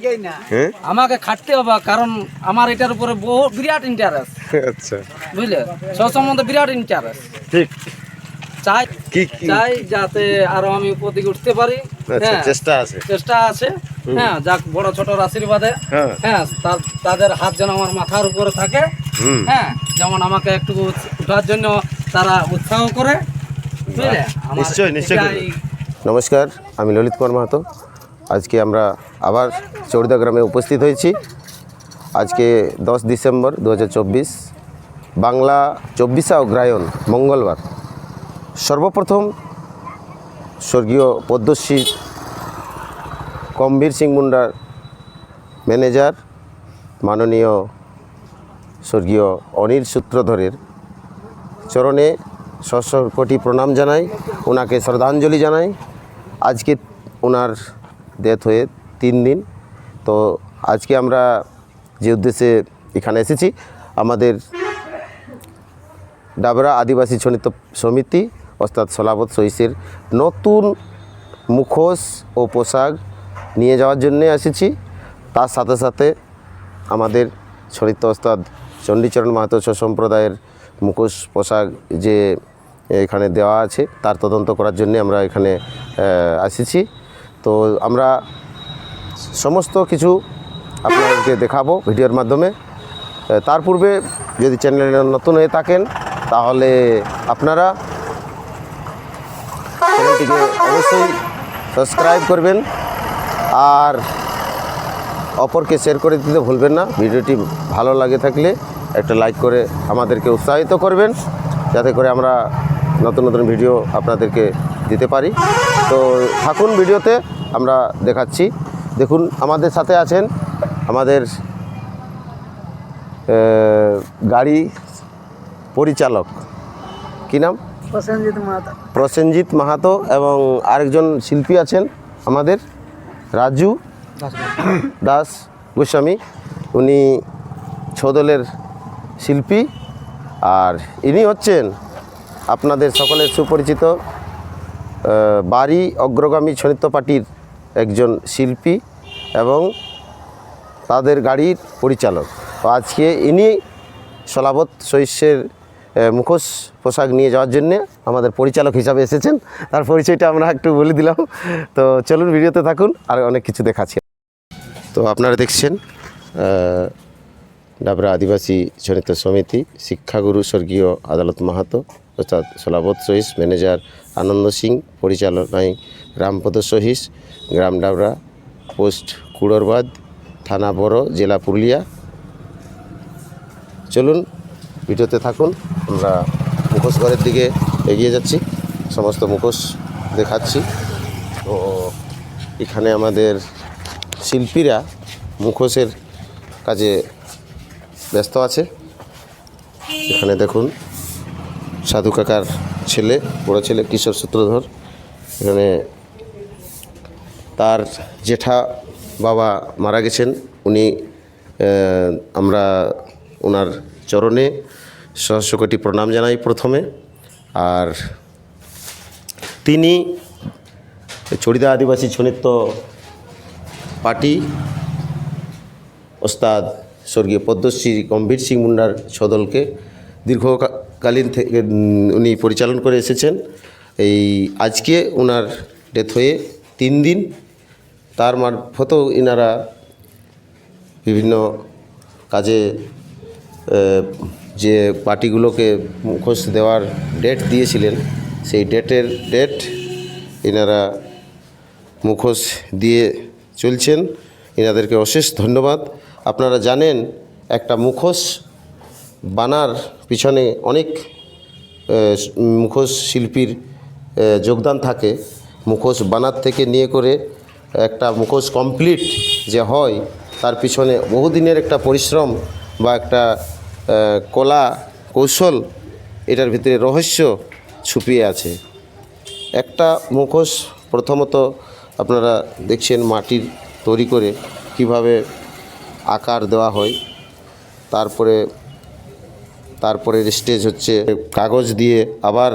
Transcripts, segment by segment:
হ্যাঁ? আমাকে খাটতে হবে কারণ আমার এটার উপরে বহু বিরাট ইন্টারেস্ট আচ্ছা। বুঝলে? সব সম্বন্ধে বিরাট ইন্টারেস্ট ঠিক। চাই চাই যাতে আরও আমি উপর উঠতে পারি। আচ্ছা হ্যাঁ চেষ্টা আছে। চেষ্টা আছে। হ্যাঁ যাক বড় ছোটর আশীর্বাদে। হ্যাঁ। হ্যাঁ তাদের হাত যেন আমার মাথার উপরে থাকে। হ্যাঁ যেমন আমাকে একটু উঠার জন্য তারা উৎসাহ করে। করবে। এটাই- নমস্কার আমি ললিত কুমার মাহাতো। আজকে আমরা আবার চৌড়দা গ্রামে উপস্থিত হয়েছি। আজকে দশ ডিসেম্বর দু হাজার চব্বিশ, বাংলা চব্বিশা অগ্রায়ণ মঙ্গলবার। সর্বপ্রথম স্বর্গীয় পদ্মশ্রী কমবীর সিং মুন্ডার ম্যানেজার, মাননীয় স্বর্গীয় অনিল সূত্রধরের চরণে শস্য কোটি প্রণাম জানাই। ওনাকে শ্রদ্ধাঞ্জলি জানাই। আজকে ওনার ডেথ হয়ে তিন দিন। তো আজকে আমরা যে উদ্দেশ্যে এখানে এসেছি আমাদের ডাবরা আদিবাসী ছনিত সমিতি অর্থাৎ সলাবত সহিসের নতুন মুখোশ ও পোশাক নিয়ে যাওয়ার জন্যে এসেছি। তার সাথে সাথে আমাদের ছড়িত ওস্তাদ চণ্ডীচরণ মাহাতো সম্প্রদায়ের মুখোশ পোশাক যে এখানে দেওয়া আছে তার তদন্ত করার জন্য আমরা এখানে আহ, এসেছি তো আমরা সমস্ত কিছু আপনাদেরকে দেখাবো ভিডিওর মাধ্যমে। তার পূর্বে যদি চ্যানেলে নতুন হয়ে থাকেন, তাহলে আপনারা চ্যানেলটিকে অবশ্যই সাবস্ক্রাইব করবেন আর অপরকে শেয়ার করে দিতে ভুলবেন না। ভিডিওটি ভালো লাগে থাকলে একটা লাইক করে আমাদেরকে উৎসাহিত করবেন। যাতে করে আমরা নতুন নতুন ভিডিও আপনাদেরকে দিতে পারি। তো থাকুন ভিডিওতে আমরা দেখাচ্ছি। দেখুন আমাদের সাথে আছেন আমাদের গাড়ি পরিচালক। কী নাম? প্রসেনজিৎ মাহাতো। প্রসেনজিৎ মাহাতো এবং আরেকজন শিল্পী আছেন আমাদের রাজু দাস গোস্বামী। উনি ছদলের শিল্পী। আর ইনি হচ্ছেন আপনাদের সকলের সুপরিচিত বাড়ি অগ্রগামী ছনিত্য পার্টির একজন শিল্পী এবং তাদের গাড়ির পরিচালক। আজকে ইনি সলাবত শৈশ্যের মুখোশ পোশাক নিয়ে যাওয়ার জন্য আমাদের পরিচালক হিসাবে এসেছেন। তার পরিচয়টা আমরা একটু বলে দিলাম। তো চলুন ভিডিওতে থাকুন, আর অনেক কিছু দেখাচ্ছি। তো আপনারা দেখছেন ডাবরা আদিবাসী জনিত সমিতি, শিক্ষাগুরু স্বর্গীয় আদালত মাহাতো, অর্থাৎ সোলাবত সহিস ম্যানেজার আনন্দ সিং, পরিচালনায় রামপদ সহিস, গ্রাম ডাবরা, পোস্ট কুড়রবাদ, থানা বড়, জেলা পুরুলিয়া। চলুন, ভিডিওতে থাকুন, আমরা মুখোশ ঘরের দিকে এগিয়ে যাচ্ছি, সমস্ত মুখোশ দেখাচ্ছি। তো, এখানে আমাদের শিল্পীরা মুখোশের কাজে ব্যস্ত আছে। এখানে দেখুন, সাধু কাকার ছেলে, বড় ছেলে কিশোর সূত্রধর। এখানে তার জেঠা বাবা মারা গেছেন। উনি আমরা ওনার চরণে সহস্র কোটি প্রণাম জানাই প্রথমে। আর তিনি চড়িদা আদিবাসী ছনিত্য পার্টি ওস্তাদ স্বর্গীয় পদ্মশ্রী গম্ভীর সিং মুন্ডার সদলকে দীর্ঘকালীন থেকে উনি পরিচালন করে এসেছেন। এই আজকে ওনার ডেথ হয়ে তিন দিন। তার মারফতেও ইনারা বিভিন্ন কাজে যে পার্টিগুলোকে মুখোশ দেওয়ার ডেট দিয়েছিলেন, সেই ডেটের ডেট এনারা মুখোশ দিয়ে চলছেন। এনাদেরকে অশেষ ধন্যবাদ। আপনারা জানেন, একটা মুখোশ বানার পিছনে অনেক মুখোশ শিল্পীর যোগদান থাকে। মুখোশ বানার থেকে নিয়ে করে একটা মুখোশ কমপ্লিট যে হয়, তার পিছনে বহুদিনের একটা পরিশ্রম বা একটা কলা কৌশল, এটার ভিতরে রহস্য ছুপিয়ে আছে। একটা মুখোশ প্রথমত আপনারা দেখছেন মাটির তৈরি করে কীভাবে আকার দেওয়া হয়, তারপরে তারপরে স্টেজ হচ্ছে কাগজ দিয়ে আবার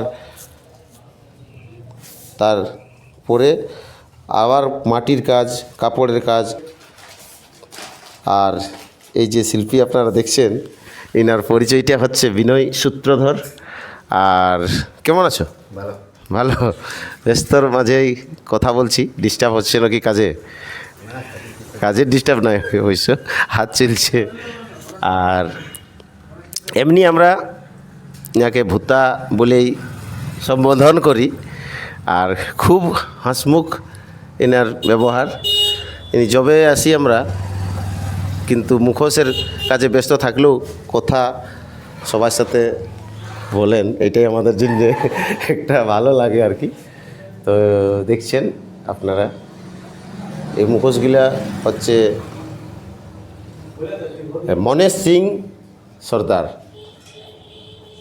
তার পরে আবার মাটির কাজ কাপড়ের কাজ। আর এই যে শিল্পী আপনারা দেখছেন এনার পরিচয়টা হচ্ছে বিনয় সূত্রধর। আর কেমন আছো? ভালো। ভালো। ব্যস্তর মাঝেই কথা বলছি। ডিস্টার্ব হচ্ছে নাকি কাজে? কাজের ডিস্টার্ব নয় অবশ্য। হাত চলছে। আর এমনি আমরা ইয়াকে ভূতা বলেই সম্বোধন করি, আর খুব হাসমুখ এনার ব্যবহার। ইনি জবে আসি আমরা, কিন্তু মুখোশের কাজে ব্যস্ত থাকলেও কথা সবার সাথে বলেন, এটাই আমাদের জন্য একটা ভালো লাগে আর কি। তো দেখছেন আপনারা, এই মুখোশগুলা হচ্ছে মনেশ সিং সর্দার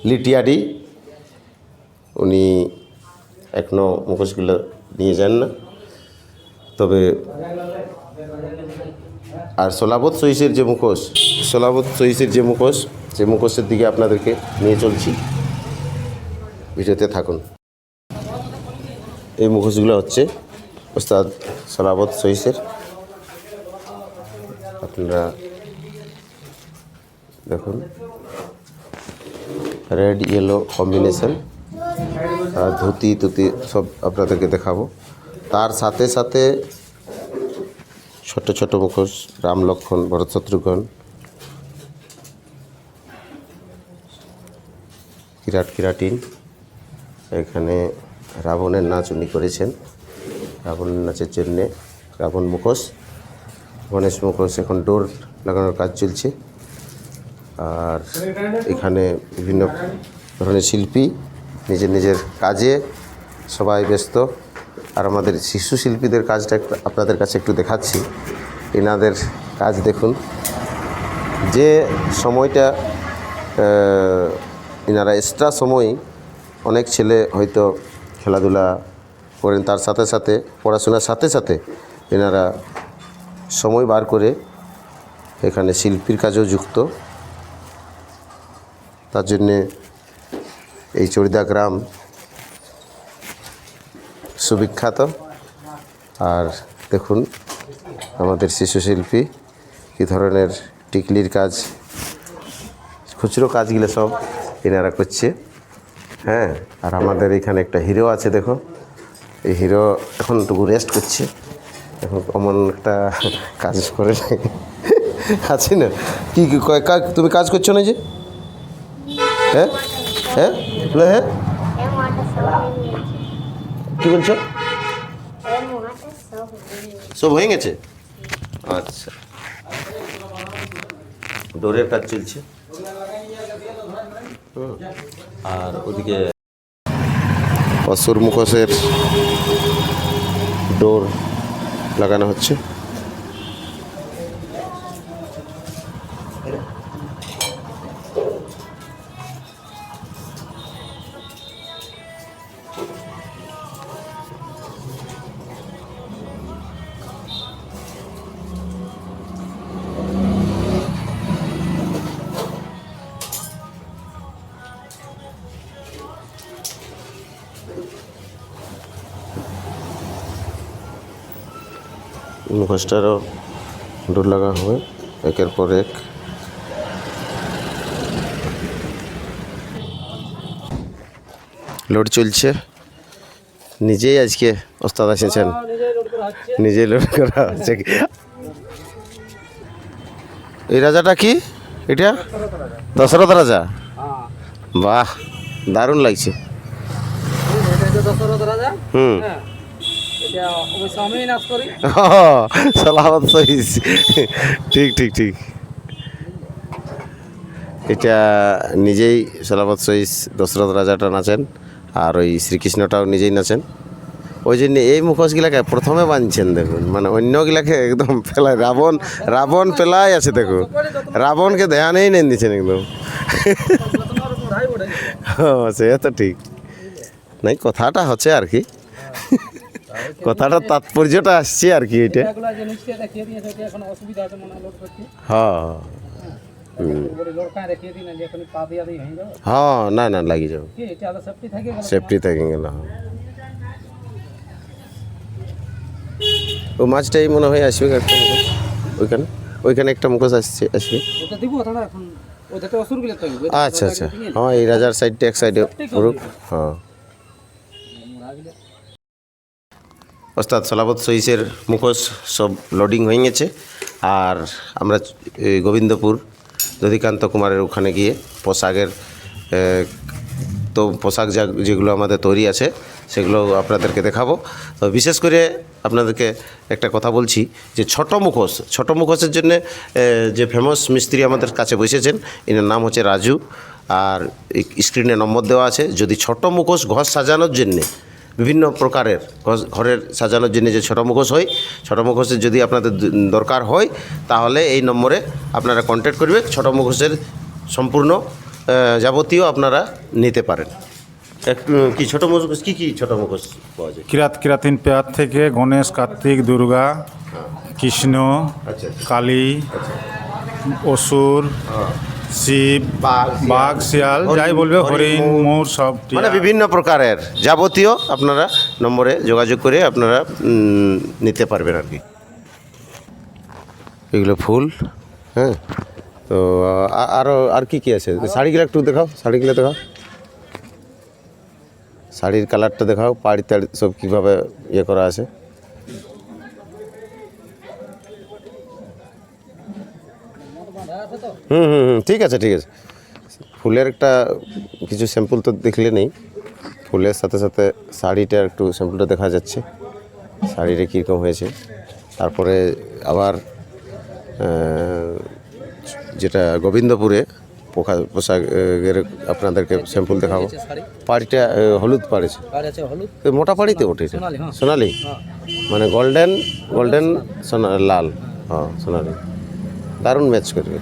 লিটিয়াডি। উনি এখনও মুখোশগুলো নিয়ে যান না। তবে আর সোলাবত সহিসের যে মুখোশ সোলাবত সহিসের যে মুখোশ সেই মুখোশের দিকে আপনাদেরকে নিয়ে চলছি। ভিডিওতে থাকুন। এই মুখোশগুলো হচ্ছে ওস্তাদ সোলাবত সহিসের। আপনারা দেখুন। রেড ইয়েলো কম্বিনেশন ধুতি, তুতি সব আপনাদেরকে দেখাবো। তার সাথে সাথে ছোট ছোট মুখোশ রাম লক্ষণ ভরত শত্রুঘ্ন কিরাট, কিরাটিন। এখানে রাবণের নাচ উনি করেছেন। রাবণের নাচের জন্যে রাবণ মুখোশ। গণেশ মুখোশ, এখন ডোর লাগানোর কাজ চলছে। আর এখানে বিভিন্ন ধরনের শিল্পী, নিজের নিজের কাজে সবাই ব্যস্ত। আর আমাদের শিশু শিল্পীদের কাজটা আপনাদের কাছে একটু দেখাচ্ছি। এনাদের কাজ দেখুন। যে সময়টা এনারা এক্সট্রা সময় অনেক ছেলে হয়তো খেলাধুলা করেন, তার সাথে সাথে, পড়াশোনার সাথে সাথে এনারা সময় বার করে এখানে শিল্পীর কাজেও যুক্ত। তার জন্যে এই চরিদা গ্রাম সুবিখ্যাত। আর দেখুন আমাদের শিশু শিল্পী কী ধরনের টিকলির কাজ, খুচরো কাজগুলো সব এনারা করছে। হ্যাঁ আর আমাদের এখানে একটা হিরো আছে, দেখো। এই হিরো এখন টুকু রেস্ট করছে। এখন অমন একটা কাজ করে। আছে না? কি তুমি কাজ করছ না যে? হ্যাঁ হ্যাঁ হ্যাঁ. কী বলছো. সব হয়ে গেছে আচ্ছা ডোরের কাজ চলছে। আর ওদিকে অসুর মুখোশের ডোর লাগানো হচ্ছে মুখোশটারও ডোর লাগা হবে। একের পর এক। লোড চলছে। নিজেই আজকে ওস্তাদ এসেছেন। নিজেই লোড করা হচ্ছে। এই রাজাটা কি? এটা? দশরথ রাজা? হ্যাঁ বাহ দারুণ লাগছে। দশরথ রাজা? হুম। সালামত সহিস ঠিক ঠিক ঠিক। এটা নিজেই সালামত সহিস দশরথ রাজাটা নাচেন, আর ওই শ্রীকৃষ্ণটাও নিজেই নাচেন। ওই জন্য এই মুখোশগুলাকে প্রথমে বাঁধছেন, দেখুন। মানে অন্যগুলাকে একদম পেলায় রাবণ রাবণ পেলাই আছে, দেখুন। রাবণকে ধ্যানেই নেন দিচ্ছেন একদম। হ্যাঁ সে তো ঠিক। নাই, কথাটা হচ্ছে আর কি। কথাটার তাৎপর্যটা আসছে আর কি এটা। হয়। হ্যাঁ না না, লাগি আলাদা সেফটি থাকে গেল হ্যাঁ। ও মাছটাই মনে হয় আসবে ওইখানে? ওইখানে একটা মুখোশ আসছে, আসবে। আচ্ছা আচ্ছা। হ্যাঁ এই রাজার সাইডটা এক সাইডে হ্যাঁ। ওস্তাদ সলাবত সহিসের মুখোশ সব লোডিং হয়ে গেছে। আর আমরা গোবিন্দপুর দধিকান্ত কুমারের ওখানে গিয়ে পোশাকের তো পোশাক যা, যেগুলো আমাদের তৈরি আছে, সেগুলো আপনাদেরকে দেখাবো। তো বিশেষ করে আপনাদেরকে একটা কথা বলছি যে ছোট মুখোশ, ছোট মুখোশের জন্য যে ফেমাস মিস্ত্রি আমাদের কাছে বসেছেন, এনার নাম হচ্ছে রাজু। আর স্ক্রিনে নম্বর দেওয়া আছে, যদি ছোট মুখোশ ঘর সাজানোর জন্যে বিভিন্ন প্রকারের ঘর- ঘরের সাজানোর জন্য যে ছোটো মুখোশ হয়। ছোটো মুখোশের যদি আপনাদের দরকার হয় তাহলে এই নম্বরে আপনারা কন্ট্যাক্ট করবে। ছোটো মুখোশের সম্পূর্ণ যাবতীয় আপনারা নিতে পারেন। একটু কি ছোটো মুখোশ কী কী ছোটো মুখোশ পাওয়া যায়? কিরাত কিরাতিন পেয়ার থেকে গণেশ কার্তিক দুর্গা কৃষ্ণ আচ্ছা কালী অসুর শিব বাঘ, শিয়াল যাই বলবে হরিণ মোর সব মানে বিভিন্ন প্রকারের যাবতীয় আপনারা নম্বরে যোগাযোগ করে আপনারা নিতে পারবেন আর কি। এগুলো ফুল হ্যাঁ? তো আরও আর কি কি আছে? শাড়িগুলো একটু দেখাও শাড়িগুলো দেখাও। শাড়ির কালারটা দেখাও পাড়ি তাড়ি সব কীভাবে ইয়ে করা আছে। হুম হুম হুম ঠিক আছে ঠিক আছে। ফুলের একটা কিছু স্যাম্পল তো দেখলে নেই। ফুলের সাথে সাথে শাড়িটা একটু স্যাম্পলটা দেখা যাচ্ছে। শাড়িটা কীরকম হয়েছে। তারপরে আবার যেটা গোবিন্দপুরে পোকা পোশাকের আপনাদেরকে স্যাম্পল দেখাবো। পাড়িটা হলুদ পাড়েছে। মোটা পাড়িতে ওঠে সোনালি, হ্যাঁ। সোনালি? মানে গোল্ডেন গোল্ডেন সোনা লাল। হ্যাঁ সোনালি। দারুণ ম্যাচ করবে।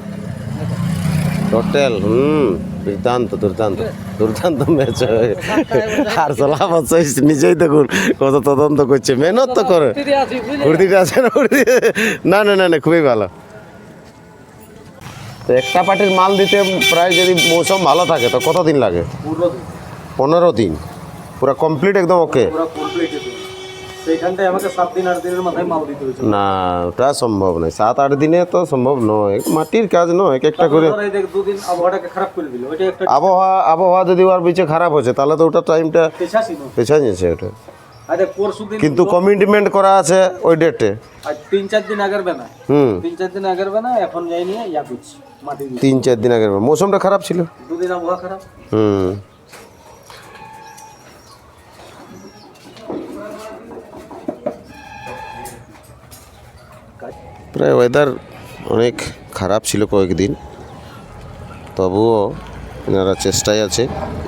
টোটাল হুম দুর্দান্ত দুর্দান্ত দুর্দান্ত ম্যাচ আর সলাপ নিজেই দেখুন কত তদন্ত করছে মেহনত তো করে। কুর্তিটা আছে না না না না না খুবই ভালো। তো একটা পার্টির মাল দিতে প্রায় যদি মৌসুম ভালো থাকে তো কতদিন লাগে? পনেরো দিন। পুরো কমপ্লিট একদম ওকে পুরো কমপ্লিট সেইখানটায় আমাকে সাত দিন আট দিনের মাথায় মাল দিতে হয়েছিল। না ওটা সম্ভব নয়। সাত আট দিনে তো সম্ভব নয়। মাটির কাজ নয় এক একটা করে দুদিন আবহাওয়াটাকে খারাপ করে দিল। ওইটা একটা আবহাওয়া আবহাওয়া যদি ওর বিচে খারাপ হচ্ছে তাহলে তো ওটা টাইমটা পেছাই নিয়েছে ওটা। কিন্তু কমিটমেন্ট করা আছে ওই ডেটে তিন চার দিন আগের হুম। তিন চার দিন আগের বেনা এখন যাই নিয়ে ইয়া করছি মাটি তিন চার দিন আগের মৌসুমটা খারাপ ছিল। দুদিন আবহাওয়া খারাপ। হুম। প্রায় ওয়েদার অনেক খারাপ ছিল কয়েকদিন। তবুও এনারা চেষ্টায় আছে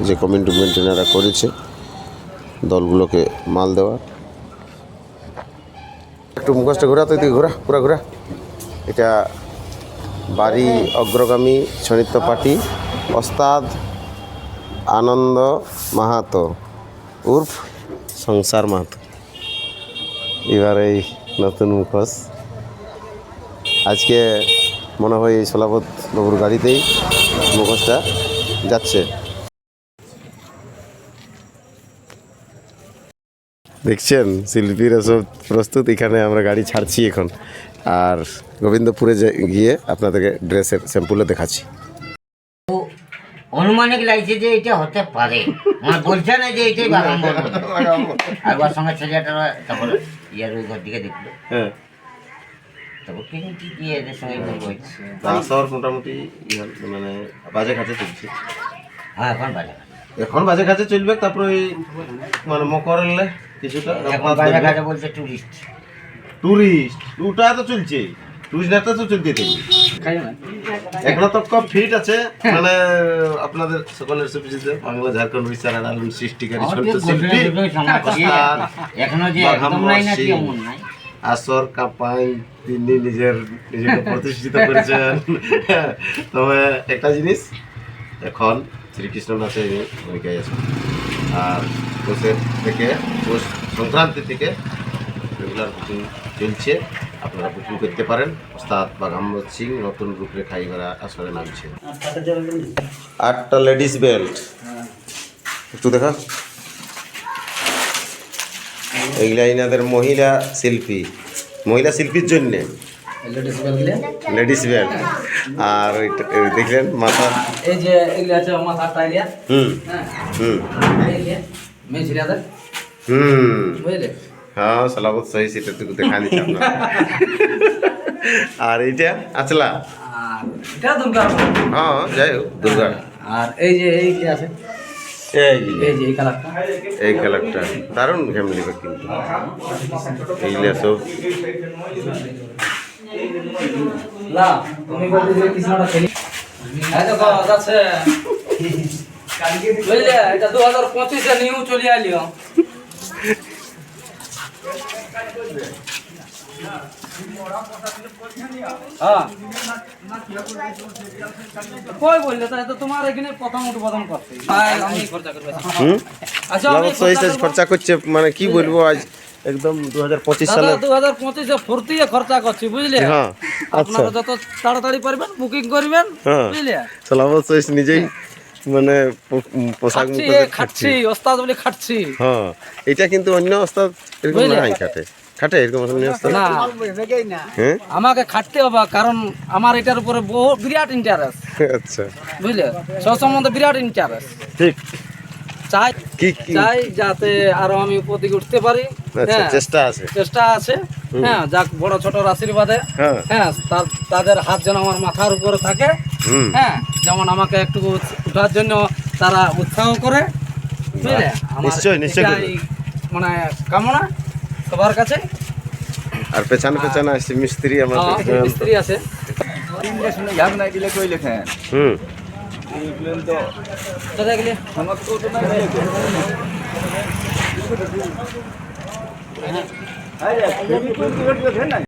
যে কমিটমেন্ট এনারা করেছে দলগুলোকে মাল দেওয়া একটু মুখোশটা ঘোরা তো এদিকে ঘোরা পুরা ঘোরা। এটা বাড়ি অগ্রগামী সনিত্য পার্টি, ওস্তাদ আনন্দ মাহাতো, উর্ফ সংসার মাহাতো। এবার এই নতুন মুখোশ। আজকে মনে হয় এই সোলাপত বাবুর গাড়িতেই মুখোশটা যাচ্ছে। দেখছেন শিল্পীরা সব প্রস্তুত এখানে আমরা গাড়ি ছাড়ছি এখন। আর গোবিন্দপুরে গিয়ে আপনাদেরকে ড্রেসের স্যাম্পুলে দেখাচ্ছি। অনুমানিক লাগছে যে এটা হতে পারে। মানে বলছে না যে এটাই বাগাম্বর একবার সঙ্গে ছেলেটা তারপরে ইয়ার ওই ঘর দিকে দেখল। হ্যাঁ। এদের সঙ্গে শহর মোটামুটি মানে বাজে চলছে। হ্যাঁ এখন বাজে এখন বাজে চলবে তারপরে ওই মানে মকরলে কিছুটা এখন বাজে কাজে বলছে টুরিস্ট টুরিস্ট ওটা তো চলছে। টুরিস্টটা তো চলতে থাকবে তো ফিট আছে। মানে আপনাদের সকলের বাংলা ঝাড়খণ্ড উড়িষ্যার আলাদা সৃষ্টিকারী ছোট শিল্পী। এখনও যে একদম নাই না সিং, এমন নাই? আসর কাপাই তিনি নিজের নিজেকে প্রতিষ্ঠিত করেছেন। তবে একটা জিনিস এখন শ্রীকৃষ্ণ নাচে ভূমিকায় আছে আর পৌষের থেকে পৌষ সংক্রান্তি থেকে রেগুলার বুকিং চলছে। আপনারা বুকিং করতে পারেন। ওস্তাদ বাঘাম্মদ সিং নতুন রূপরেখা এবার আসরে নামছে আটটা লেডিস বেল্ট একটু দেখা। এইগুলা ইনাদের মহিলা শিল্পী। মহিলা শিল্পীর জন্যে। লেডিস ব্যান্ড আর দেখলেন মাথা। এই যে এগুলো আছে মাথা টাইলিয়া। হুম। হ্যাঁ। হুম। হুম। বুঝলে? হ্যাঁ সালাবত সহি সেটা তো দেখা দিচ্ছে আপনার আর এইটা আচলা। এটা দুর্গা। হ্যাঁ যাই হোক দুর্গা। আর এই যে এই আছে। এই যে, এই এই কালারটা এই খেলাটা দারুণ ফ্যামিলি কিন্তু। এইগুলা সব। না তুমি বলতে যে কৃষ্ণটা খেলি। এই দেখো যাচ্ছে বুঝলে এটা দু হাজার পঁচিশে নিউ চলে আলিও হ্যাঁ কই বললে তাই তো তোমার এখানে প্রথম উদ্বোধন করতে ভাই, আমি খরচা করব হুম আচ্ছা আমি সালাবত সহি খরচা করব। খরচা করছে মানে কি বলব আজ? একদম দু হাজার পঁচিশ সালে দু হাজার পঁচিশে ফুর্তিয়ে খরচা করছি বুঝলে? হ্যাঁ, আপনারা যত তাড়াতাড়ি পারবেন বুকিং করবেন হ্যাঁ। বুঝলে? নিজেই মানে পোশাক খাচ্ছি খাচ্ছি ওস্তাদ বলে খাচ্ছি। হ্যাঁ এটা কিন্তু অন্য অবস্থা এরকম? নাই খাটে। খাটে? এরকম না। হ্যাঁ? আমাকে খাটতে হবে কারণ আমার এটার উপরে বহু বিরাট ইন্টারেস্ট আচ্ছা। বুঝলে? সব সম্বন্ধে বিরাট ইন্টারেস্ট ঠিক। চাই চাই যাতে আরও আমি উঠতে পারি। আচ্ছা হ্যাঁ, চেষ্টা আছে। চেষ্টা আছে। হ্যাঁ যাক বড় ছোটর আশীর্বাদে। হ্যাঁ। হ্যাঁ তাদের হাত যেন আমার মাথার উপরে থাকে। হ্যাঁ যেমন আমাকে একটু উঠার জন্য তারা উৎসাহ করে। বুঝলে? আমার নিশ্চয়ই, নিশ্চয়ই মানে কামনা। সবার কাছে? আর পেছানে পেছানে আসছে মিস্ত্রি হ্যাঁ, আমাদের মিস্ত্রি আছে। নাই দিলে হুম। কোথায় গেলে?